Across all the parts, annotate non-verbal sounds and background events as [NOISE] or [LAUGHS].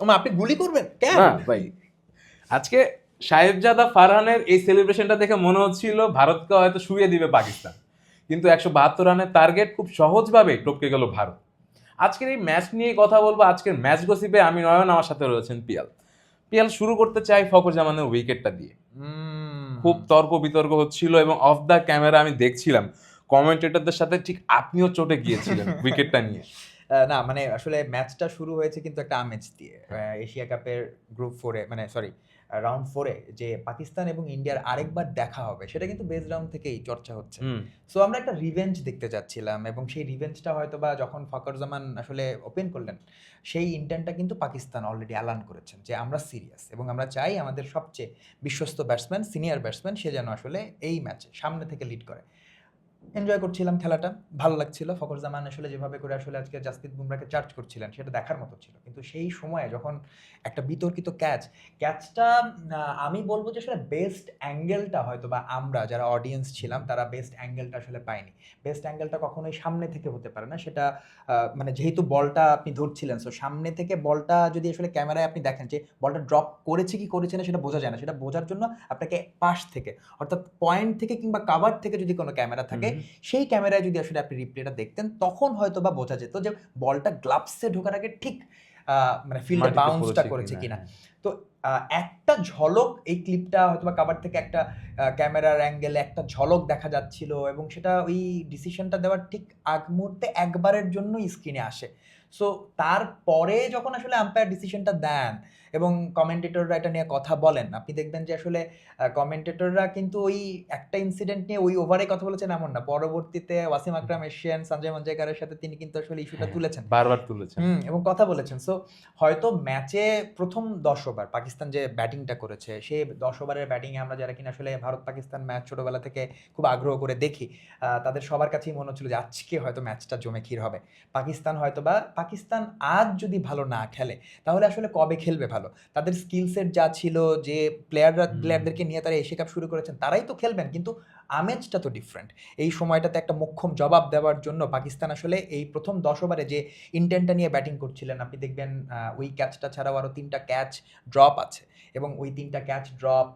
আপনি গুলি করবেন? কেন? ভাই। আজকে সাহেবজাদা ফারহানের এই সেলিব্রেশনটা দেখে মনে হচ্ছিল ভারতকে হয়তো শুয়ে দিবে পাকিস্তান। কিন্তু একশো বাহাত্তর রানের টার্গেট খুব সহজভাবে টপকে গেল ভারত। আজকের এই ম্যাচ নিয়ে কথা বলব আজকের ম্যাচ গসিপে আমি নয়ন আমার সাথে রয়েছেন পিয়াল। পিয়াল শুরু করতে চাই ফকর জামানের উইকেটটা দিয়ে খুব তর্ক বিতর্ক হচ্ছিল এবং অফ দ্য ক্যামেরা আমি দেখছিলাম। কমেন্টেটরদের সাথে ঠিক আপনিও চটে গিয়েছিলেন [LAUGHS] উইকেটটা নিয়ে। না মানে আসলে ম্যাচটা শুরু হয়েছে কিন্তু একটা আমেজ দিয়ে। এশিয়া কাপের গ্রুপ ফোরে মানে সরি রাউন্ড ফোরে যে পাকিস্তান এবং ইন্ডিয়ার আরেকবার দেখা হবে সেটা কিন্তু বেস রাউন্ড থেকেই চর্চা হচ্ছে। সো আমরা একটা রিভেঞ্জ দেখতে চাচ্ছিলাম এবং সেই রিভেঞ্জটা হয়তো বা যখন ফকর জামান আসলে ওপেন করলেন সেই ইন্টেন্টটা কিন্তু পাকিস্তান অলরেডি অ্যালান করেছেন যে আমরা সিরিয়াস এবং আমরা চাই আমাদের সবচেয়ে বিশ্বস্ত ব্যাটসম্যান সিনিয়র ব্যাটসম্যান সে যেন আসলে এই ম্যাচে সামনে থেকে লিড করে। এনজয় করছিলাম খেলাটা, ভালো লাগছিল। ফকর জামান আসলে যেভাবে করে আসলে আজকে জাসপ্রীত বুমরাকে চার্জ করছিলেন, সেটা দেখার মতো ছিল। কিন্তু সেই সময়ে যখন একটা বিতর্কিত ক্যাচ ক্যাচটা আমি বলব যে আসলে বেস্ট অ্যাঙ্গেলটা হয়তো বা আমরা যারা অডিয়েন্স ছিলাম, তারা বেস্ট অ্যাঙ্গেলটা আসলে পাইনি বেস্ট অ্যাঙ্গেলটা কখনোই সামনে থেকে হতে পারে না। সেটা মানে যেহেতু বলটা আপনি ধরছিলেন সো সামনে থেকে বলটা যদি আসলে ক্যামেরায় আপনি দেখেন যে বলটা ড্রপ করেছে কি করেছে না, সেটা বোঝা যায় না। সেটা বোঝার জন্য আপনাকে পাশ থেকে, অর্থাৎ পয়েন্ট থেকে কিংবা কাভার থেকে যদি কোনো ক্যামেরা থাকে সেই ক্যামেরায় যদি আসলে আপনি রিপ্লেটা দেখতেন তখন হয়তো বা বোঝা যেত যে বলটা গ্লাভসে ঢোকার আগে ঠিক মানে ফিল্ডে বাউন্সটা করেছে কিনা, কিনা। তো একটা ঝলক এই ক্লিপটা হয়তো বা কাভার থেকে একটা ক্যামেরার অ্যাঙ্গেলে একটা ঝলক দেখা যাচ্ছিল এবং সেটা ওই ডিসিশনটা দেওয়ার ঠিক আগ মুহূর্তে একবারের জন্যই স্ক্রিনে আসে। সো তারপরে যখন আসলে আম্পায়ার ডিসিশনটা দেন এবং কমেন্টেটররা এটা নিয়ে কথা বলেন। আপনি দেখবেন যে আসলে কমেন্টেটররা কিন্তু ওই একটা ইনসিডেন্ট নিয়ে ওই ওভারে কথা বলেছেন এমন না। পরবর্তীতে ওয়াসিম আকরাম এশিয়ান সঞ্জয় মঞ্জয়কারের সাথে তিনি কিন্তু আসলে ইস্যুটা হ্যাঁ, তুলেছেন। বারবার তুলেছেন। এবং কথা বলেছেন। সো হয়তো ম্যাচে প্রথম দশ ওভার পাকিস্তান যে ব্যাটিংটা করেছে সেই দশ ওভারের ব্যাটিংয়ে আমরা যারা কিনা আসলে ভারত পাকিস্তান ম্যাচ ছোটবেলা থেকে খুব আগ্রহ করে দেখি আহ, তাদের সবার কাছেই মনে হচ্ছিল যে আজকে হয়তো ম্যাচটা জমে ক্ষীর হবে। পাকিস্তান হয়তো বা পাকিস্তান আজ যদি ভালো না খেলে তাহলে আসলে কবে খেলবে ভালো। তাদের স্কিল সেট যা ছিল যে প্লেয়াররা প্লেয়ারদেরকে নিয়ে তারা এশিয়া কাপ শুরু করেছেন তারাই তো খেলবেন। কিন্তু আমেজটা তো ডিফারেন্ট এই সময়টাতে একটা মোক্ষম জবাব দেওয়ার জন্য পাকিস্তান আসলে এই প্রথম দশ ওভারে যে ইন্টেন্টটা নিয়ে ব্যাটিং করছিলেন আপনি দেখবেন ওই ক্যাচটা ছাড়াও আরও তিনটা ক্যাচ ড্রপ আছে। এবং ওই তিনটা catch drop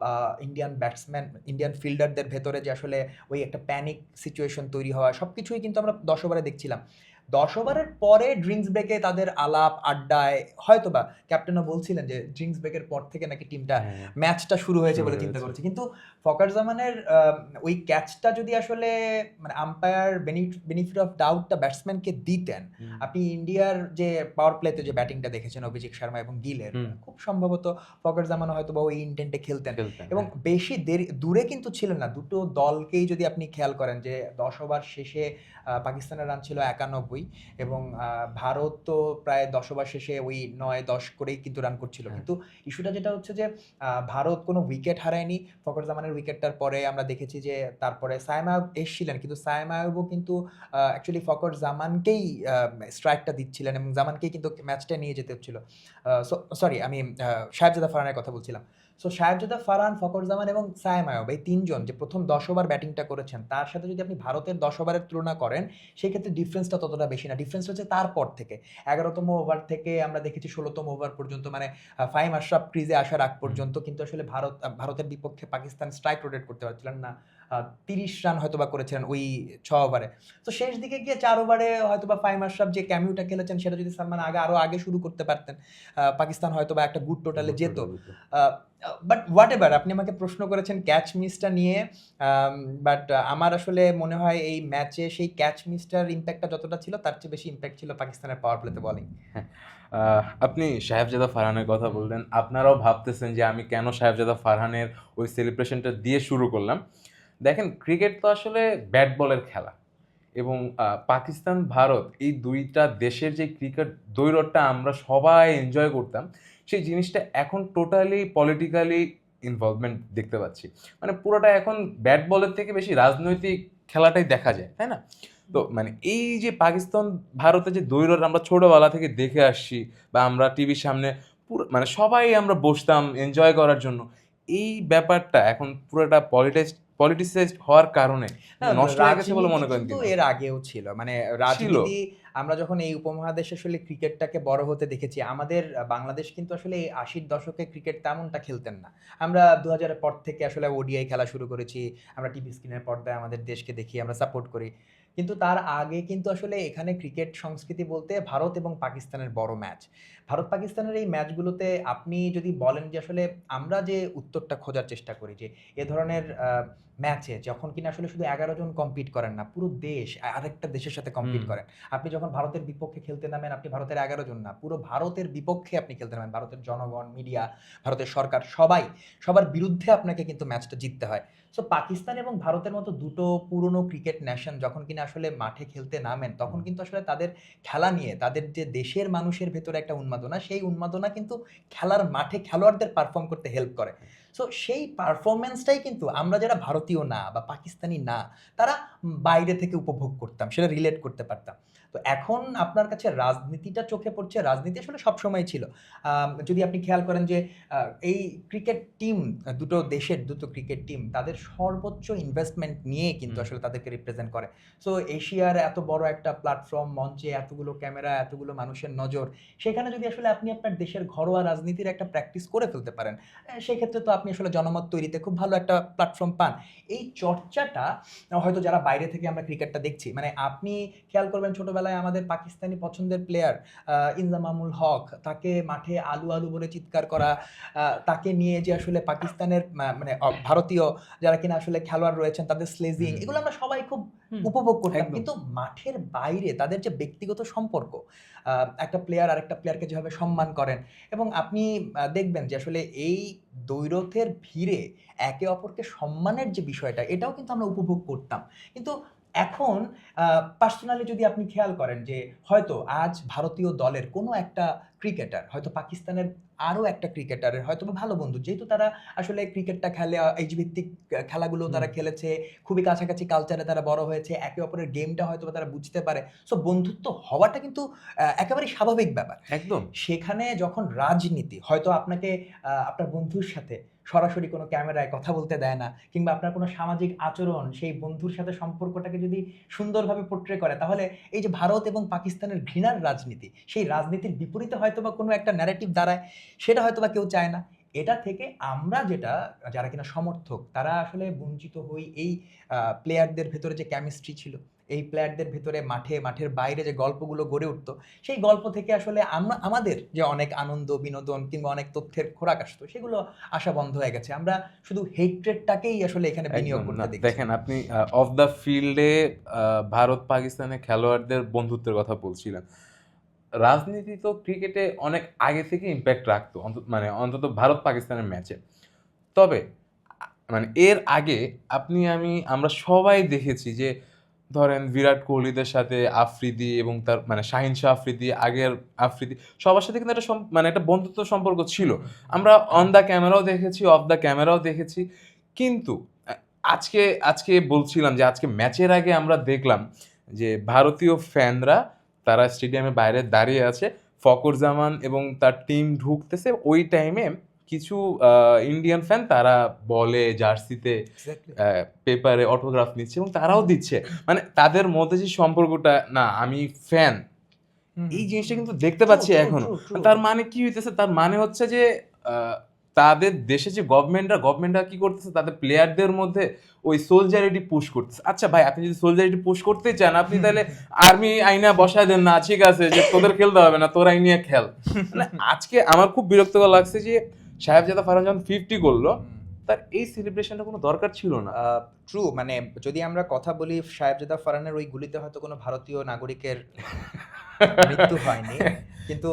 Indian batsman Indian ফিল্ডারদের ভেতরে যে আসলে ওই একটা প্যানিক সিচুয়েশন তৈরি হওয়া সব কিছুই কিন্তু আমরা দশ ওভারে দেখছিলাম। দশ ওভারের পরে ড্রিঙ্কস ব্রেকে তাদের আলাপ আড্ডায় হয়তোবা ক্যাপ্টেনও বলছিলেন যে ড্রিঙ্কস ব্রেকের পর থেকে নাকি টিমটা। ম্যাচটা শুরু হয়েছে বলে চিন্তা। করেছে কিন্তু ফকার জামানের ওই ক্যাচটা যদি আসলে মানে আম্পায়ার বেনিফিট অফ ডাউটটা ব্যাটসম্যানকে দিতেন আপনি ইন্ডিয়ার যে পাওয়ার প্লেতে যে ব্যাটিংটা দেখেছেন অভিষেক শর্মা এবং গিলের খুব সম্ভবত ফকার জামানও হয়তো বা ওই ইন্টেন্টে খেলতেন এবং হ্যাঁ। বেশি দেরি দূরে কিন্তু ছিলেন না দুটো দলকেই যদি আপনি খেয়াল করেন যে দশ ওভার শেষে পাকিস্তানের রান ছিল একানব্বই এবং আহ, ভারত তো প্রায় দশ ওভার শেষে ওই নয় দশ করেই কিন্তু রান করছিল। হ্যাঁ। কিন্তু ইস্যুটা যেটা হচ্ছে যে ভারত কোনো উইকেট হারায়নি। ফকর জামানের উইকেটটার পরে আমরা দেখেছি যে তারপরে সাইম আয়ুব এসছিলেন। কিন্তু সাইম আয়ুবও কিন্তু অ্যাকচুয়ালি ফকর জামানকেই স্ট্রাইকটা দিচ্ছিলেন এবং জামানকেই কিন্তু ম্যাচটা নিয়ে যেতে হচ্ছিল। সরি আমি সাহেবজাদা ফারহানের কথা বলছিলাম। সো সাহেবজাদা ফারহান ফকর জামান এবং সায়েম আয়ব এই তিনজন যে প্রথম দশ ওভার ব্যাটিংটা করেছেন, তার সাথে যদি আপনি ভারতের দশ ওভারের তুলনা করেন, সেক্ষেত্রে ডিফারেন্সটা ততটা বেশি না। ডিফারেন্স হচ্ছে তারপর থেকে। এগারোতম ওভার থেকে আমরা দেখেছি ষোলোতম ওভার পর্যন্ত মানে ফাইম আশরাফ ক্রিজে আসার আগ পর্যন্ত, কিন্তু আসলে ভারত ভারতের বিপক্ষে পাকিস্তান স্ট্রাইক রোটেট করতে পারছিলেন না। তিরিশ রান হয়তো বা করেছিলেন ওই ছ ওভারে। তো শেষ দিকে গিয়ে চার ওভারে হয়তো বা ফাইম আশরাফ যে ক্যামিউটা খেলেছেন সেটা যদি সালমান আগে আরও আগে শুরু করতে পারতেন পাকিস্তান হয়তো বা একটা গুড টোটালে যেত। বাট হোয়াট এভার আপনি আমাকে প্রশ্ন করেছেন ক্যাচ মিসটা নিয়ে বাট আমার আসলে মনে হয় এই ম্যাচে সেই ক্যাচ মিসটার ইম্প্যাক্টটা যতটা ছিল তার চেয়ে বেশি ইম্প্যাক্ট ছিল পাকিস্তানের পাওয়ার প্লেতে বলিং আপনি সাহেবজাদা ফারহানের কথা বললেন। আপনারাও ভাবতেছেন যে আমি কেন সাহেবজাদা ফারহানের ওই সেলিব্রেশনটা দিয়ে শুরু করলাম। দেখেন ক্রিকেট তো আসলে ব্যাট বলের খেলা এবং পাকিস্তান, ভারত এই দুইটা দেশের যে ক্রিকেট দৈরটটা আমরা সবাই এনজয় করতাম, সেই জিনিসটা এখন টোটালি পলিটিক্যালি ইনভলভমেন্ট দেখতে পাচ্ছি। মানে পুরোটা এখন ব্যাট বলের থেকে বেশি রাজনৈতিক খেলাটাই দেখা যায়, তাই না? তো মানে এই যে পাকিস্তান, ভারতের যে দৈরট আমরা ছোটোবেলা থেকে দেখে আসছি বা আমরা টিভির সামনে পুরো মানে সবাই আমরা বসতাম এনজয় করার জন্য, এই ব্যাপারটা এখন পুরোটা পলিটিক্স পলিটিসাইজড হওয়ার কারণে না, নষ্ট হয়ে গেছে বলে মনে করেন কিন্তু এর আগেও ছিল। মানে রাজনীতি আমরা যখন এই উপমহাদেশে আসলে ক্রিকেটটাকে বড় হতে দেখেছি আমাদের বাংলাদেশ কিন্তু আসলে আশির দশকে ক্রিকেট তেমনটা খেলতেন না। আমরা দু হাজারের পর থেকে আসলে ওডিআই খেলা শুরু করেছি আমরা টিভি স্ক্রিনের পর্দায় আমাদের দেশকে দেখি আমরা সাপোর্ট করি। কিন্তু তার আগে কিন্তু আসলে এখানে ক্রিকেট সংস্কৃতি বলতে ভারত এবং পাকিস্তানের বড় ম্যাচ ভারত পাকিস্তানের এই ম্যাচগুলোতে আপনি যদি বলেন যে আসলে আমরা যে উত্তরটা খোঁজার চেষ্টা করি যে এ ধরনের ম্যাচে যখন কিনা আসলে শুধু এগারো জন কম্পিট করেন না পুরো দেশ আরেকটা দেশের সাথে কম্পিট করেন। আপনি যখন ভারতের বিপক্ষে খেলতে নামেন আপনি ভারতের এগারো জন না পুরো ভারতের বিপক্ষে আপনি খেলতে নামেন। ভারতের জনগণ মিডিয়া ভারতের সরকার সবাই সবার বিরুদ্ধে আপনাকে কিন্তু ম্যাচটা জিততে হয়। সো পাকিস্তান এবং ভারতের মতো দুটো পুরনো ক্রিকেট ন্যাশন যখন কিনা আসলে মাঠে খেলতে নামেন তখন কিন্তু আসলে তাদের খেলা নিয়ে তাদের যে দেশের মানুষের ভেতরে একটা উন্মাদনা সেই উন্মাদনা কিন্তু খেলার মাঠে খেলোয়াড়দের পারফর্ম করতে হেল্প করে। সো সেই পারফরমেন্সটাই কিন্তু আমরা যারা ভারতীয় না বা পাকিস্তানি না তারা বাইরে থেকে উপভোগ করতাম সেটা রিলেট করতে পারতাম। তো এখন আপনার কাছে রাজনীতিটা চোখে পড়ছে রাজনীতি আসলে সবসময় ছিল। যদি আপনি খেয়াল করেন যে এই ক্রিকেট টিম দুটো দেশের দুটো ক্রিকেট টিম তাদের সর্বোচ্চ ইনভেস্টমেন্ট নিয়ে কিন্তু আসলে তাদেরকে রিপ্রেজেন্ট করে। সো এশিয়ার এত বড় একটা প্ল্যাটফর্ম মঞ্চে এতগুলো ক্যামেরা এতগুলো মানুষের নজর সেখানে যদি আসলে আপনি আপনার দেশের ঘরোয়া রাজনীতির একটা প্র্যাকটিস করে ফেলতে পারেন সেক্ষেত্রে তো আপনি আসলে জনমত তৈরিতে খুব ভালো একটা প্ল্যাটফর্ম পান। এই চর্চাটা হয়তো যারা বাইরে থেকে আমরা ক্রিকেটটা দেখছি মানে আপনি খেয়াল করবেন ছোটবেলায় আমাদের পাকিস্তানি পছন্দের প্লেয়ার ইনজামামুল হক তাকে মাঠে আলু আলু বলে চিৎকার করা আহ, তাকে নিয়ে যে আসলে পাকিস্তানের মানে ভারতীয় যারা কিনা আসলে খেলোয়াড় রয়েছেন তাদের স্লেজিং এগুলো আমরা সবাই খুব উপভোগ করতাম। কিন্তু মাঠের বাইরে তাদের যে ব্যক্তিগত সম্পর্ক একটা প্লেয়ার আরেকটা প্লেয়ারকে যেভাবে সম্মান করেন। এবং আপনি দেখবেন যে আসলে এই দৈরথের ভিড়ে একে অপরকে সম্মানের যে বিষয়টা, এটাও কিন্তু আমরা উপভোগ করতাম। কিন্তু এখন পার্সোনালি যদি আপনি খেয়াল করেন যে হয়তো আজ ভারতীয় দলের কোনো একটা ক্রিকেটার হয়তো পাকিস্তানের আরও একটা ক্রিকেটারের হয়তো বা ভালো বন্ধু যেহেতু তারা আসলে ক্রিকেটটা খেলে এইচ ভিত্তিক খেলাগুলো তারা খেলেছে খুবই কাছাকাছি কালচারে তারা বড় হয়েছে একে অপরের গেমটা হয়তো বা তারা বুঝতে পারে। সো বন্ধুত্ব হওয়াটা কিন্তু আহ, একেবারেই স্বাভাবিক ব্যাপার। একদম। সেখানে যখন রাজনীতি হয়তো আপনাকে আপনার বন্ধুর সাথে সরাসরি কোনো ক্যামেরায় কথা বলতে দেয় না, কিংবা আপনার কোনো সামাজিক আচরণ, সেই বন্ধুর সাথে সম্পর্কটাকে যদি সুন্দরভাবে পোট্রে করে, তাহলে এই যে ভারত এবং পাকিস্তানের ঘৃণার রাজনীতি, সেই রাজনীতির বিপরীতে হয়তো বা কোনো একটা ন্যারেটিভ দাঁড়ায়, সেটা হয়তো বা কেউ চায় না। এটা থেকে আমরা যেটা, যারা কিনা সমর্থক, তারা আসলে বঞ্চিত হই এই প্লেয়ারদের ভেতরে যে কেমিস্ট্রি ছিল। এই প্লেয়ারদের ভিতরে মাঠে মাঠের বাইরে যে গল্পগুলো গড়ে উঠতো সেই গল্প থেকে আসলে আমরা আমাদের যে অনেক আনন্দ বিনোদন কিংবা অনেক তথ্যের খোরাক আসতো সেগুলো আসা বন্ধ হয়ে গেছে। আমরা শুধু হেট্রেডটাকেই আসলে এখানে বিনিয়োগ করতে দেখছি। দেখেন আপনি অফ দ্য ফিল্ডে ভারত পাকিস্তানের খেলোয়াড়দের বন্ধুত্বের কথা বলছিলেন। রাজনীতি তো ক্রিকেটে অনেক আগে থেকে ইম্প্যাক্ট রাখতো অন্ত- মানে অন্তত ভারত পাকিস্তানের ম্যাচে তবে মানে এর আগে আপনি আমি আমরা সবাই দেখেছি যে ধরেন বিরাট কোহলিদের সাথে আফ্রিদি এবং তার মানে শাহিন শাহ আফ্রিদি, আগের আফ্রিদি, সবার সাথে কিন্তু একটা মানে একটা বন্ধুত্ব সম্পর্ক ছিল। আমরা অন দ্য ক্যামেরাও দেখেছি অফ দ্য ক্যামেরাও দেখেছি। কিন্তু, আজকে আজকে বলছিলাম যে, আজকে ম্যাচের আগে আমরা দেখলাম যে, ভারতীয় ফ্যানরা তারা স্টেডিয়ামের বাইরে দাঁড়িয়ে আছে। ফকর জামান এবং তার টিম ঢুকতেছে। ওই টাইমে কিছু ইন্ডিয়ান ফ্যান তারা বলে জার্সিতে পেপারে অটোগ্রাফ নিচ্ছে এবং তারাও দিচ্ছে। মানে তাদের মধ্যে যে সম্পর্কটা না আমি ফ্যান এই জিনিসটা কিন্তু দেখতে পাচ্ছি এখনও. তার মানে কি হইতেছে? তার মানে হচ্ছে যে তাদের দেশে যে গভর্নমেন্টরা গভর্নমেন্টরা কি করতেছে? তাদের প্লেয়ারদের মধ্যে ওই সোলজারিটি পুশ করতেছে। আচ্ছা ভাই আপনি যদি সোলজারিটি পুশ করতে চান আপনি তাহলে আর্মি আইনা বসায় দেন না ঠিক আছে যে তোদের খেলতে হবে না তোর নিয়ে খেল। [LAUGHS] মানে আজকে আমার খুব বিরক্তকর লাগছে যে সাহেবজাদা ফারহান যখন ফিফটি করল। তার এই সেলিব্রেশনটা কোনো দরকার ছিল না। ট্রু মানে যদি আমরা কথা বলি সাহেবজাদা ফারানের ওই গুলিতে হয়তো কোনো ভারতীয় নাগরিকের [LAUGHS] মৃত্যু হয়নি। কিন্তু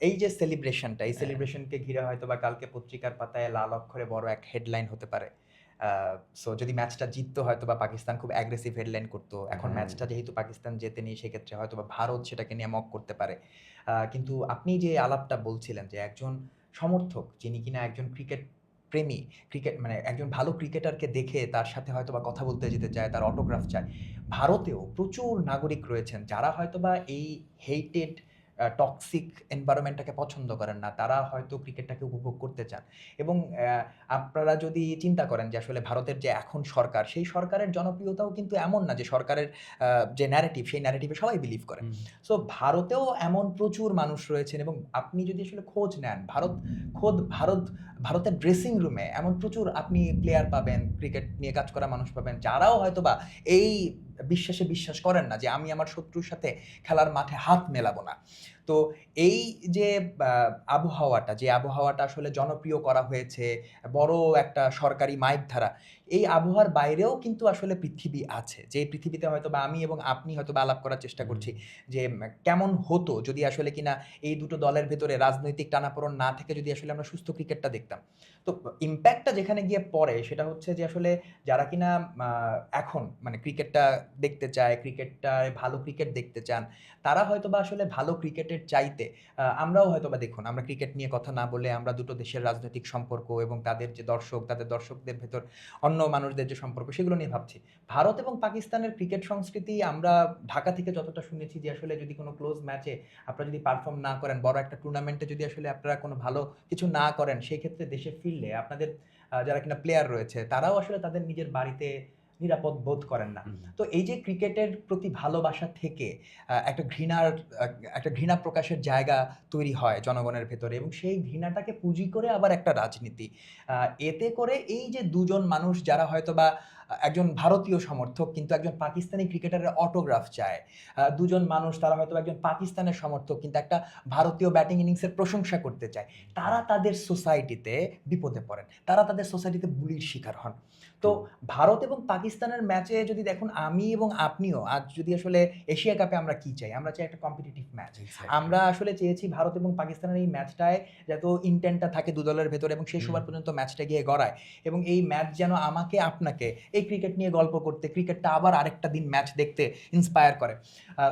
এই যে সেলিব্রেশনটা এই সেলিব্রেশনকে ঘিরে হয়তো বা কালকে পত্রিকার পাতায় লাল অক্ষরে বড় এক হেডলাইন হতে পারে। সো যদি ম্যাচটা জিততো হয়তো বা পাকিস্তান খুব অ্যাগ্রেসিভ হেডলাইন করতো। এখন। ম্যাচটা যেহেতু পাকিস্তান জেতেনি সেক্ষেত্রে হয়তো বা ভারত সেটাকে নিয়ে মক করতে পারে। আহ, কিন্তু আপনি যে আলাপটা বলছিলেন যে একজন সমর্থক, যিনি কিনা একজন ক্রিকেট প্রেমী, ক্রিকেট মানে একজন ভালো ক্রিকেটারকে দেখে তার সাথে হয়তো বা কথা বলতে যেতে চায়, তার অটোগ্রাফ চায়। ভারতেও প্রচুর নাগরিক রয়েছেন, যারা হয়তো বা এই হেইটেড টক্সিক এনভায়রনমেন্টটাকে পছন্দ করেন না তারা হয়তো ক্রিকেটটাকে উপভোগ করতে চান। এবং আপনারা যদি চিন্তা করেন যে আসলে ভারতের যে এখন সরকার সেই সরকারের জনপ্রিয়তাও কিন্তু এমন না যে সরকারের যে ন্যারেটিভ সেই ন্যারেটিভে সবাই বিলিভ করেন। সো ভারতেও এমন প্রচুর মানুষ রয়েছেন এবং আপনি যদি আসলে খোঁজ নেন ভারত খোদ ভারত ভারতের ড্রেসিং রুমে এমন প্রচুর আপনি প্লেয়ার পাবেন ক্রিকেট নিয়ে কাজ করা মানুষ পাবেন যারাও হয়তো বা এই বিশ্বাসে বিশ্বাস করেন না যে আমি আমার শত্রুর সাথে খেলার মাঠে হাত মেলাবো না। তো এই যে আবহাওয়াটা যে আবহাওয়াটা আসলে জনপ্রিয় করা হয়েছে, বড় একটা সরকারি মাইক ধারা এই আবহাওয়ার বাইরেও কিন্তু আসলে পৃথিবী আছে। যে পৃথিবীতে হয়তো বা আমি এবং আপনি হয়তো বা আলাপ করার চেষ্টা করছি যে কেমন হতো যদি আসলে কিনা এই দুটো দলের ভেতরে রাজনৈতিক টানাপোড়ন না থেকে যদি আসলে আমরা সুস্থ ক্রিকেটটা দেখতাম। তো ইম্প্যাক্টটা যেখানে গিয়ে পড়ে সেটা হচ্ছে যে আসলে যারা কিনা এখন মানে ক্রিকেটটা দেখতে চায় ক্রিকেটটা ভালো ক্রিকেট দেখতে চান তারা হয়তো বা আসলে ভালো ক্রিকেটের চাইতে আমরাও হয়তো বা দেখুন আমরা ক্রিকেট নিয়ে কথা না বলে আমরা দুটো দেশের রাজনৈতিক সম্পর্ক এবং তাদের যে দর্শক তাদের দর্শকদের ভেতর অন্য মানুষদের যে সম্পর্ক, সেগুলো নিয়ে ভাবছি। ভারত এবং পাকিস্তানের ক্রিকেট সংস্কৃতি আমরা ঢাকা থেকে যতটা শুনেছি যে আসলে যদি কোনো ক্লোজ ম্যাচে আপনারা যদি পারফর্ম না করেন, বড় একটা টুর্নামেন্টে যদি আসলে আপনারা কোনো ভালো কিছু না করেন সেই ক্ষেত্রে দেশে ফিরলে আপনাদের যারা কিনা প্লেয়ার রয়েছে, তারাও আসলে তাদের নিজের বাড়িতে নিরাপদ বোধ করেন না। তো এই যে ক্রিকেটের প্রতি ভালোবাসা থেকে একটা ঘৃণার একটা ঘৃণা প্রকাশের জায়গা তৈরি হয় জনগণের ভেতরে এবং সেই ঘৃণাটাকে পুঁজি করে আবার একটা রাজনীতি। আহ, এতে করে এই যে দুজন মানুষ যারা হয়তো বা একজন ভারতীয় সমর্থক কিন্তু একজন পাকিস্তানি ক্রিকেটারের অটোগ্রাফ চায়। দুজন মানুষ তারা হয়তো একজন পাকিস্তানের সমর্থক কিন্তু একটা ভারতীয় ব্যাটিং ইনিংসের প্রশংসা করতে চায়। তারা তাদের সোসাইটিতে বিপদে পড়েন। তারা তাদের সোসাইটিতে বুলির শিকার হন। তো ভারত এবং পাকিস্তানের ম্যাচে যদি দেখুন আমি এবং আপনিও আজ যদি আসলে এশিয়া কাপে আমরা কি চাই? আমরা চাই একটা কম্পিটিটিভ ম্যাচ আমরা আসলে চেয়েছি ভারত এবং পাকিস্তানের এই ম্যাচটায় যত ইন্টেন্টটা থাকে দু দলের ভেতরে এবং শেষ ওভার পর্যন্ত ম্যাচটা গিয়ে গড়ায়। এবং এই ম্যাচ যেন আমাকে আপনাকে এই ক্রিকেট নিয়ে গল্প করতে ক্রিকেটটা আবার আরেকটা দিন ম্যাচ দেখতে ইন্সপায়ার করে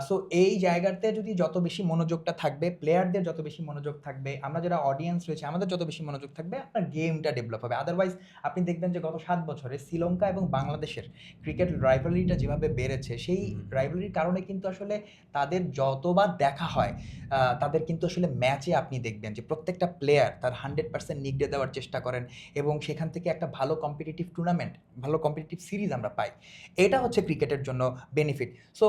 সো এই জায়গাতে যদি যত বেশি মনোযোগটা থাকবে প্লেয়ারদের যত বেশি মনোযোগ থাকবে আমরা যারা অডিয়েন্স রয়েছে আমাদের যত বেশি মনোযোগ থাকবে আপনার গেমটা ডেভেলপ হবে আদারওয়াইজ আপনি দেখবেন যে গত সাত বছরে শ্রীলঙ্কা এবং বাংলাদেশের ক্রিকেট রাইভালরিটা যেভাবে বেড়েছে সেই হুম। রাইভালরির কারণে কিন্তু আসলে তাদের যতবার দেখা হয় তাদের কিন্তু আসলে ম্যাচে আপনি দেখবেন যে প্রত্যেকটা প্লেয়ার তার হান্ড্রেড পার্সেন্ট নিগড়ে দেওয়ার চেষ্টা করেন এবং সেখান থেকে একটা ভালো কম্পিটিটিভ টুর্নামেন্ট ভালো কম্পিটিটিভ সিরিজ আমরা পাই। এটা হচ্ছে ক্রিকেটের জন্য বেনিফিট সো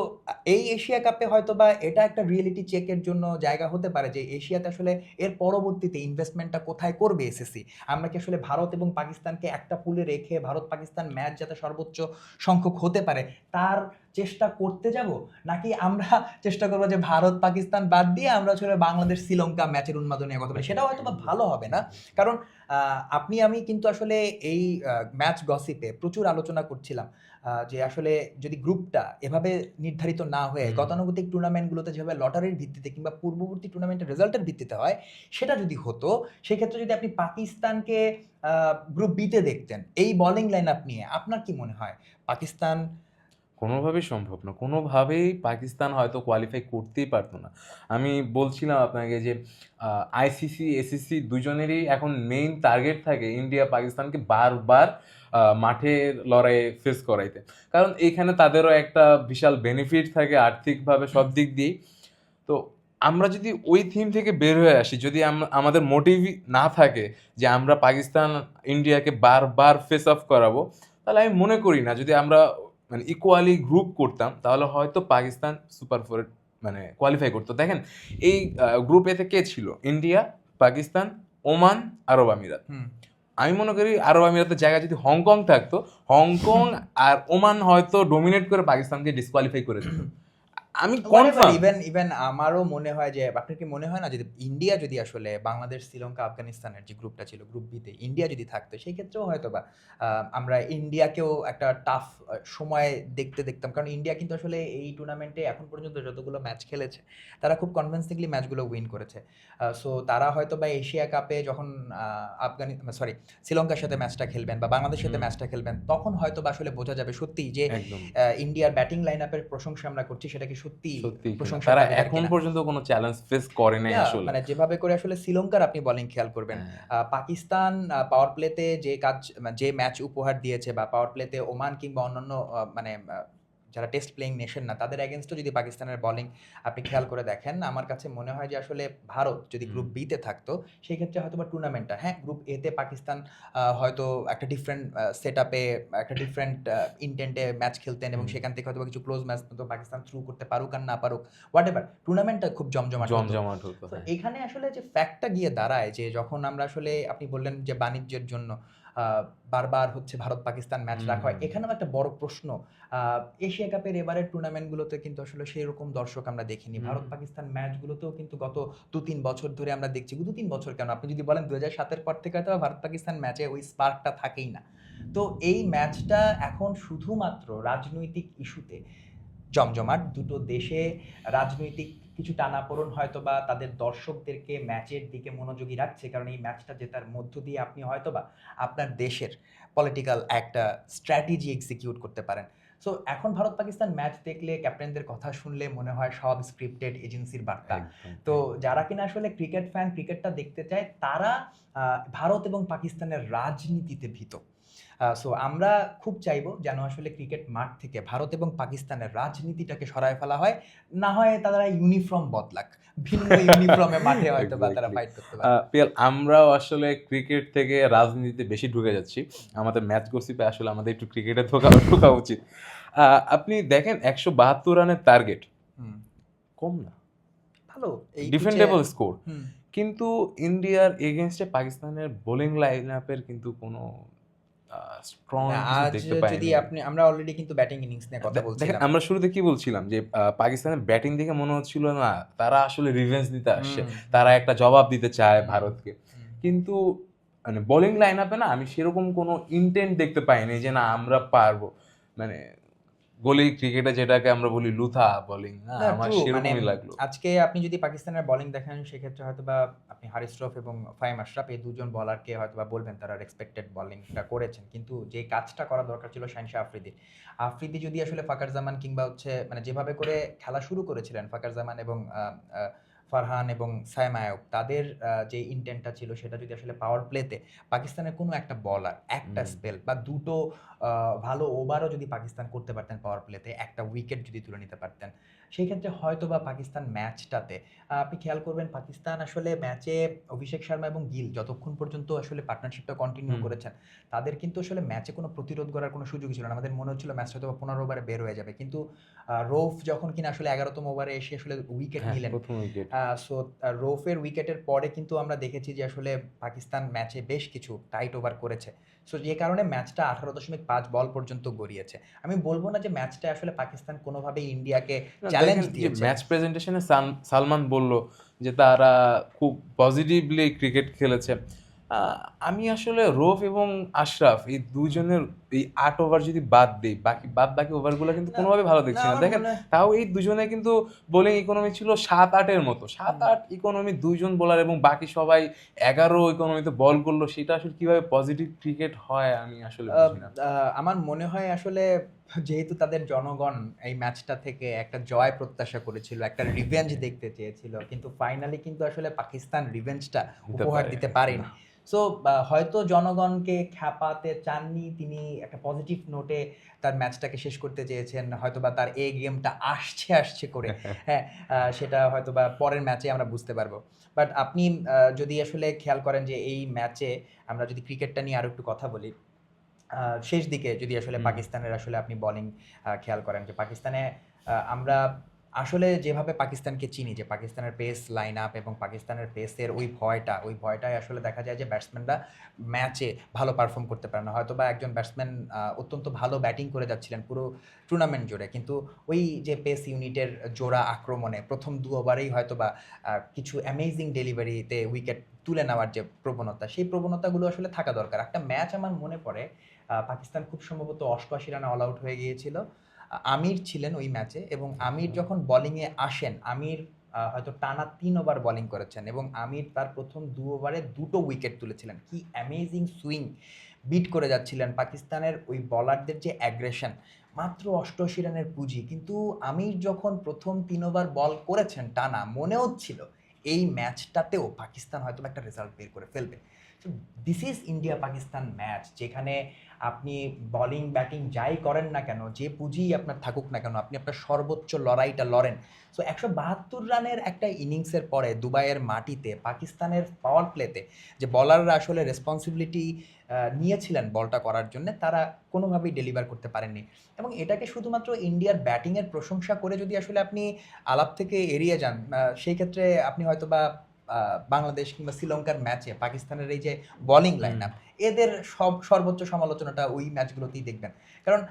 এই এশিয়া কাপে হয়তো বা এটা একটা রিয়েলিটি চেকের জন্য জায়গা হতে পারে যে এশিয়াতে আসলে এর পরবর্তীতে ইনভেস্টমেন্টটা কোথায় করবে এসএসসি আমরা কি আসলে ভারত এবং পাকিস্তানকে একটা পুলে রেখে ভারত পাকিস্তান ম্যাচ যাতে সর্বোচ্চ সংখ্যক হতে পারে? তার চেষ্টা করতে যাব? নাকি আমরা চেষ্টা করব যে ভারত পাকিস্তান বাদ দিয়ে আমরা আসলে বাংলাদেশ শ্রীলঙ্কা ম্যাচের উন্মাদনে কথা বলি? সেটাও হয়তো বা ভালো হবে না। কারণ আপনি আমি কিন্তু আসলে এই ম্যাচ গসিপে প্রচুর আলোচনা করছিলাম যে আসলে যদি গ্রুপটা এভাবে নির্ধারিত না হয়ে গতানুগতিক টুর্নামেন্টগুলোতে যেভাবে লটারির ভিত্তিতে কিংবা পূর্ববর্তী টুর্নামেন্টের রেজাল্টের ভিত্তিতে হয় সেটা যদি হতো সেক্ষেত্রে যদি আপনি পাকিস্তানকে গ্রুপ বিতে দেখতেন এই বোলিং লাইন আপ নিয়ে আপনার কি মনে হয়? পাকিস্তান কোনোভাবেই সম্ভব না। কোনোভাবেই পাকিস্তান হয়তো কোয়ালিফাই করতেই পারতো না। আমি বলছিলাম আপনাকে যে আইসিসি এসিসি দুজনেরই এখন মেইন টার্গেট থাকে ইন্ডিয়া পাকিস্তানকে বারবার মাঠের লড়াইয়ে ফেস করাইতে। কারণ এখানে তাদেরও একটা বিশাল বেনিফিট থাকে আর্থিকভাবে সব দিক দিয়েই। তো আমরা যদি ওই থিম থেকে বের হয়ে আসি, যদি আম- আমাদের মোটিভ না থাকে যে আমরা পাকিস্তান ইন্ডিয়াকে বারবার ফেস অফ করাবো, তাহলে আমি মনে করি না। যদি আমরা মানে ইকুয়ালি গ্রুপ করতাম তাহলে হয়তো পাকিস্তান সুপার ফোরে মানে কোয়ালিফাই করতো। দেখেন এই গ্রুপ এতে কে ছিল ইন্ডিয়া পাকিস্তান ওমান আরব আমিরাত। আমি মনে করি আরব আমিরাতের জায়গা যদি হংকং থাকতো হংকং আর ওমান হয়তো ডোমিনেট করে পাকিস্তানকে ডিসকোয়ালিফাই করে দিত আমি কনফার্ম ইভেন ইভেন আমারও মনে হয় যে আপনার কি মনে হয় না যদি ইন্ডিয়া যদি আসলে বাংলাদেশ শ্রীলঙ্কা আফগানিস্তানের যে গ্রুপটা ছিল গ্রুপ বিতে ইন্ডিয়া যদি থাকতো সেই ক্ষেত্রেও হয়তো বা আমরা ইন্ডিয়াকেও একটা টাফ সময় দেখতে দেখতাম। কারণ ইন্ডিয়া কিন্তু আসলে এই টুর্নামেন্টে এখন পর্যন্ত যতগুলো ম্যাচ খেলেছে তারা খুব কনভিন্সিংলি ম্যাচগুলো উইন করেছে। সো তারা হয়তো বা এশিয়া কাপে যখন আফগানি সরি শ্রীলঙ্কার সাথে ম্যাচটা খেলবেন বা বাংলাদেশের সাথে ম্যাচটা খেলবেন তখন হয়তো বা আসলে বোঝা যাবে সত্যি যে ইন্ডিয়ার ব্যাটিং লাইন আপের প্রশংসা আমরা করছি সেটা কি সত্যি সত্যি তারা এখন পর্যন্ত কোনো চ্যালেঞ্জ ফেস করে নাই আসলে। মানে যেভাবে করে আসলে শ্রীলঙ্কার আপনি বলেন খেয়াল করবেন। হ্যাঁ। আহ, পাকিস্তান পাওয়ার প্লেতে যে কাজ যে ম্যাচ উপহার দিয়েছে বা পাওয়ার প্লেতে ওমান কিংবা অন্যান্য মানে যারা টেস্ট প্লেইং নেশন না তাদের এগেনস্টও যদি পাকিস্তানের বলিং আপনি খেয়াল করে দেখেন আমার কাছে মনে হয় যে আসলে ভারত যদি গ্রুপ। বিতে থাকতো সেই ক্ষেত্রে হয়তো বা টুর্নামেন্টটা হ্যাঁ গ্রুপ এতে পাকিস্তান হয়তো একটা ডিফারেন্ট সেট আপে একটা ডিফারেন্ট ইন্টেন্টে ম্যাচ খেলতেন এবং সেখান থেকে হয়তো কিছু ক্লোজ ম্যাচ তো পাকিস্তান থ্রু করতে পারুক আর না পারুক হোয়াট এভার টুর্নামেন্টটা খুব জমজমাট। জমজমাট হ্যাঁ। এখানে আসলে যে ফ্যাক্টটা গিয়ে দাঁড়ায় যে যখন আমরা আসলে আপনি বললেন যে বাণিজ্যের জন্য বারবার হচ্ছে ভারত পাকিস্তান ম্যাচ রাখা হয়। এখানেও একটা বড় প্রশ্ন আহ, এশিয়া কাপের এবারের টুর্নামেন্টগুলোতে কিন্তু আসলে সেই রকম দর্শক আমরা দেখিনি। ভারত পাকিস্তান ম্যাচগুলোতেও কিন্তু গত দু তিন বছর ধরে আমরা দেখছি। দু তিন বছর কেন? আপনি যদি বলেন দু হাজার সাতের পর থেকে হয়তো ভারত পাকিস্তান ম্যাচে ওই স্পার্কটা থাকেই না। তো এই ম্যাচটা এখন শুধুমাত্র রাজনৈতিক ইস্যুতে জমজমাট। দুটো দেশে রাজনৈতিক কিছু টানাপোড়ন হয়তো বা তাদের দর্শকদেরকে ম্যাচের দিকে মনোযোগী রাখছে কারণ এই ম্যাচটা জেতার মধ্য দিয়ে আপনি হয়তো বা আপনার দেশের পলিটিক্যাল একটা স্ট্র্যাটেজি এক্সিকিউট করতে পারেন। সো এখন ভারত পাকিস্তান ম্যাচ দেখলে ক্যাপ্টেনদের কথা শুনলে মনে হয় সব স্ক্রিপ্টেড এজেন্সির বার্তা। তো যারা কিনা আসলে ক্রিকেট ফ্যান ক্রিকেটটা দেখতে চায় তারা ভারত এবং পাকিস্তানের রাজনীতিতে ভীত। সো আমরা খুব চাইব যেন আসলে ক্রিকেট মাঠ থেকে ভারত এবং পাকিস্তানের রাজনীতিটাকে সরায় ফেলা হয়। না হয় তারা ইউনিফর্ম বদলাক ভিন্ন ইউনিফর্মে মাঠে হয়তো বা তারা ফাইট করতে পারে। আমরাও আসলে ক্রিকেট থেকে রাজনীতিতে বেশি ঢুকে যাচ্ছি। আমাদের ম্যাচ গসিপে আসলে আমাদের একটু ক্রিকেটে ঢোকা ঢোকা উচিত। আহ, আপনি দেখেন একশো বাহাত্তর রানের টার্গেট কম না। ভালো ডিফেন্ডেবল স্কোর কিন্তু ইন্ডিয়ার এগেনস্টে পাকিস্তানের বোলিং লাইন আপের কিন্তু কোনো স্ট্রং দেখতে পাই যদি আপনি আমরা অলরেডি কিন্তু ব্যাটিং ইনিংস নিয়ে কথা বলছি দেখেন আমরা শুরুতে কি বলছিলাম যে পাকিস্তানের ব্যাটিং দেখে মনে হচ্ছিল না তারা আসলে রিভেঞ্জ দিতে আসছে। তারা একটা জবাব দিতে চায় ভারতকে। কিন্তু মানে বোলিং লাইন আপে না আমি সেরকম কোনো ইন্টেন্ট দেখতে পাইনি যে না আমরা পারব। মানে গলি ক্রিকেটে যেটাকে আমরা বলি লুথা বলিং না, আমার সেরকমই মানে লাগল। আজকে আপনি যদি পাকিস্তানের বলিং দেখেন সেক্ষেত্রে হয়তো বা আপনি হারিস রফ এবং ফাইম আশরাফ এই দুজন বলারকে হয়তো বা বলবেন তারা এক্সপেক্টেড বোলিংটা করেছেন। কিন্তু যে কাজটা করা দরকার ছিল শাহিনশাহ আফ্রিদির আফ্রিদি। যদি আসলে ফাকার জামান কিংবা হচ্ছে মানে যেভাবে করে খেলা শুরু করেছিলেন ফাকার জামান এবং ফারহান এবং সায়মায়ক তাদের যে ইন্টেন্টটা ছিল সেটা যদি আসলে পাওয়ার প্লেতে পাকিস্তানের কোনো একটা বলার একটা স্পেল বা দুটো আহ, ভালো ওভারও যদি পাকিস্তান করতে পারতেন পাওয়ার প্লেতে একটা উইকেট যদি তুলে নিতে পারতেন সেই ক্ষেত্রে হয়তো বা পাকিস্তান ম্যাচটাতে আপনি খেয়াল করবেন পাকিস্তান আসলে ম্যাচে অভিষেক শর্মা এবং গিল যতক্ষণ পর্যন্ত আসলে পার্টনারশিপটা কন্টিনিউ করেছেন তাদের কিন্তু আসলে ম্যাচে কোনো প্রতিরোধ করার কোনো সুযোগ ছিল না। আমাদের মনে হচ্ছিল ম্যাচটা হয়তো পনেরো ওভারে বের হয়ে যাবে। কিন্তু রৌফ যখন কিনা আসলে এগারোতম ওভারে এসে আসলে উইকেট হ্যাঁ, নিলেন। সো রৌফের উইকেটের পরে কিন্তু আমরা দেখেছি যে আসলে পাকিস্তান ম্যাচে বেশ কিছু টাইট ওভার করেছে। সো যে কারণে ম্যাচটা আঠারো দশমিক পাঁচ বল পর্যন্ত গড়িয়েছে। আমি বলব না যে ম্যাচটা আসলে পাকিস্তান কোনোভাবেই ইন্ডিয়াকে চ্যালেঞ্জ দিয়েছে। ম্যাচ প্রেজেন্টেশনে সালমান বলল যে তারা খুব পজিটিভলি ক্রিকেট খেলেছে। আমি আসলে রোফ এবং আশরাফ এই দুজনের এই আট ওভার যদি বাদ দিই বাকি বাদ বাকি ওভারগুলো কিন্তু কোনোভাবে ভালো দেখছি না দেখেন তাও এই দুজনে কিন্তু বোলিং ইকোনমি ছিল সাত আটের মতো। সাত আট ইকোনমি দুইজন বোলার এবং বাকি সবাই এগারো ইকোনমিতে বল করল সেটা আসলে কীভাবে পজিটিভ ক্রিকেট হয় আমি আসলে আমার মনে হয় আসলে যেহেতু তাদের জনগণ এই ম্যাচটা থেকে একটা জয় প্রত্যাশা করেছিল একটা রিভেঞ্জ দেখতে চেয়েছিল কিন্তু ফাইনালি কিন্তু আসলে পাকিস্তান রিভেঞ্জটা উপহার। দিতে পারেনি। সো হয়তো জনগণকে খ্যাপাতে চাননি তিনি একটা পজিটিভ নোটে তার ম্যাচটাকে শেষ করতে চেয়েছেন হয়তো বা তার এ গেমটা আসছে আসছে করে। [LAUGHS] হ্যাঁ সেটা হয়তো বা পরের ম্যাচে আমরা বুঝতে পারব। বাট আপনি যদি আসলে খেয়াল করেন যে এই ম্যাচে আমরা যদি ক্রিকেটটা নিয়ে আরও একটু কথা বলি শেষ দিকে যদি আসলে পাকিস্তানের আসলে আপনি বোলিং খেয়াল করেন যে পাকিস্তানে আমরা আসলে যেভাবে পাকিস্তানকে চিনি যে পাকিস্তানের পেস লাইন আপ এবং পাকিস্তানের পেসের ওই ভয়টা ওই ভয়টাই আসলে দেখা যায় যে ব্যাটসম্যানরা ম্যাচে ভালো পারফর্ম করতে পারে না। হয়তো বা একজন ব্যাটসম্যান অত্যন্ত ভালো ব্যাটিং করে যাচ্ছিলেন পুরো টুর্নামেন্ট জুড়ে কিন্তু ওই যে পেস ইউনিটের জোড়া আক্রমণে প্রথম দু ওভারেই হয়তো বা কিছু অ্যামেজিং ডেলিভারিতে উইকেট তুলে নেওয়ার যে প্রবণতা সেই প্রবণতাগুলো আসলে থাকা দরকার। একটা ম্যাচ আমার মনে পড়ে পাকিস্তান খুব সম্ভবত অষ্টআশি রানে অল আউট হয়ে গিয়েছিল। আমির ছিলেন ওই ম্যাচে এবং আমির যখন বোলিংয়ে আসেন, আমির হয়তো টানা তিন ওভার বোলিং করেছেন এবং আমির তার প্রথম দু ওভারে দুটো উইকেট তুলেছিলেন। কি অ্যামেজিং সুইং বিট করে যাচ্ছিলেন পাকিস্তানের ওই বলারদের যে অ্যাগ্রেশন মাত্র অষ্টআশি রানের পুঁজি, কিন্তু আমির যখন প্রথম তিন ওভার বল করেছেন টানা মনে হচ্ছিল এই ম্যাচটাতেও পাকিস্তান হয়তো একটা রেজাল্ট বের করে ফেলবে। This is India Pakistan match যেখানে আপনি বোলিং ব্যাটিং যাই করেন না কেন, যে পুঁজি আপনার থাকুক না কেন, আপনি আপনার সর্বোচ্চ লড়াইটা লড়েন। সো একশো বাহাত্তর রানের একটা ইনিংসের পরে দুবাইয়ের মাটিতে, পাকিস্তানের পাওয়ার প্লেতে যে বলাররা আসলে রেসপন্সিবিলিটি নিয়েছিলেন বলটা করার জন্য, তারা কোনোভাবেই ডেলিভার করতে পারেননি। এবং এটাকে শুধুমাত্র ইন্ডিয়ার ব্যাটিংয়ের প্রশংসা করে যদি আসলে আপনি আলাপ থেকে এড়িয়ে যান সেই ক্ষেত্রে আপনি হয়তো বা বাংলাদেশ কিংবা শ্রীলঙ্কার ম্যাচে পাকিস্তানের এই যে বলিং লাইন আপ এদের সব সর্বোচ্চ সমালোচনাটা ওই ম্যাচগুলোতেই দেখবেন। কারণ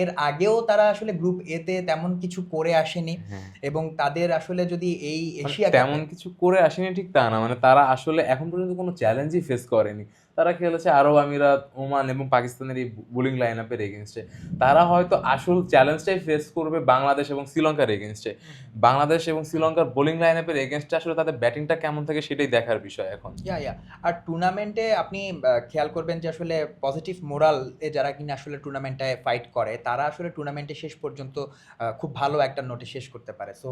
এর আগেও তারা আসলে গ্রুপ এতে তেমন কিছু করে আসেনি এবং তাদের আসলে যদি এই এশিয়া মানে তেমন কিছু করে আসেনি ঠিক তা না। মানে তারা আসলে এখন পর্যন্ত কোনো চ্যালেঞ্জই ফেস করেনি। তারা খেলেছে আরব আমিরাত, ওমান এবং পাকিস্তানের এই বোলিং লাইন আপের এগেনস্টে তারা হয়তো আসল চ্যালেঞ্জটাই ফেস করবে বাংলাদেশ এবং শ্রীলঙ্কার এগেনস্টে বাংলাদেশ এবং শ্রীলঙ্কার বোলিং লাইন আপের এগেনস্টে আসলে তাদের ব্যাটিংটা কেমন থাকে সেটাই দেখার বিষয় এখন। ইয়া ইয়া আর টুর্নামেন্টে আপনি খেয়াল করবেন যে আসলে পজিটিভ মোরাল যারা কিনা আসলে টুর্নামেন্টে ফাইট করে, তারা আসলে টুর্নামেন্টে শেষ পর্যন্ত খুব ভালো একটা নোটে শেষ করতে পারে। সো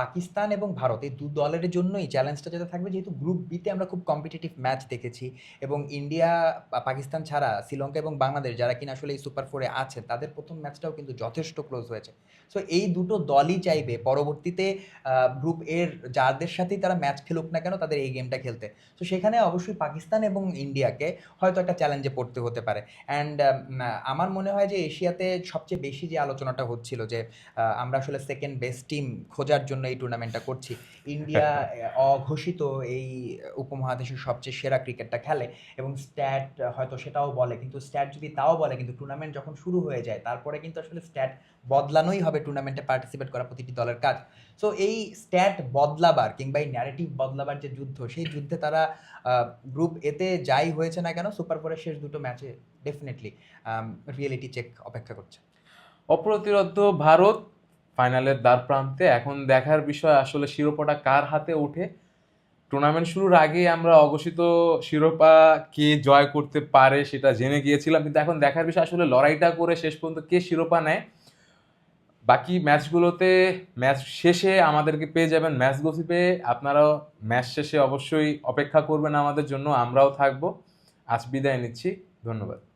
পাকিস্তান এবং ভারত এই দু দলের জন্যই চ্যালেঞ্জটা যেটা থাকবে, যেহেতু গ্রুপ বিতে আমরা খুব কম্পিটিটিভ ম্যাচ দেখেছি এবং ইন্ডিয়া পাকিস্তান ছাড়া শ্রীলঙ্কা এবং বাংলাদেশ যারা কিনা আসলে এই সুপার ফোরে আছে তাদের প্রথম ম্যাচটাও কিন্তু যথেষ্ট ক্লোজ হয়েছে। সো এই দুটো দলই চাইবে পরবর্তীতে গ্রুপ এর যাদের সাথেই তারা ম্যাচ খেলুক না কেন তাদের এই গেমটা খেলতে। তো সেখানে অবশ্যই পাকিস্তান এবং ইন্ডিয়াকে হয়তো একটা চ্যালেঞ্জে পড়তে হতে পারে। অ্যান্ড আমার মনে হয় যে এশিয়াতে সবচেয়ে বেশি যে আলোচনাটা হচ্ছিল যে আমরা আসলে সেকেন্ড বেস্ট টিম খোঁজার জন্য এই টুর্নামেন্টটা করছি। ইন্ডিয়া [LAUGHS] অঘোষিত এই উপমহাদেশের সবচেয়ে সেরা ক্রিকেটটা খেলে এবং স্ট্যাট হয়তো সেটাও বলে। কিন্তু স্ট্যাট যদি তাও বলে কিন্তু টুর্নামেন্ট যখন শুরু হয়ে যায় তারপরে কিন্তু আসলে স্ট্যাট বদলানোই হবে টুর্নামেন্টে পার্টিসিপেট করা প্রতিটি দলের কাজ। সো এই স্ট্যাট বদলাবার কিংবা এই ন্যারেটিভ বদলাবার যে যুদ্ধ, সেই যুদ্ধে তারা গ্রুপ এতে যাই হয়েছে না কেন সুপার ফোরের শেষ দুটো ম্যাচে ডেফিনেটলি রিয়েলিটি চেক অপেক্ষা করছে। অপ্রতিরোধ ভারত ফাইনালের দ্বার প্রান্তে। এখন দেখার বিষয় আসলে শিরোপাটা কার হাতে ওঠে? টুর্নামেন্ট শুরুর আগে আমরা অঘোষিত শিরোপা কে জয় করতে পারে সেটা জেনে গিয়েছিলাম, কিন্তু এখন দেখার বিষয় আসলে লড়াইটা করে শেষ পর্যন্ত কে শিরোপা নেয়? বাকি ম্যাচগুলোতে ম্যাচ শেষে আমাদেরকে পেয়ে যাবেন ম্যাচ গসিপে। আপনারাও ম্যাচ শেষে অবশ্যই অপেক্ষা করবেন আমাদের জন্য, আমরাও থাকব। আজ বিদায় নিচ্ছি, ধন্যবাদ।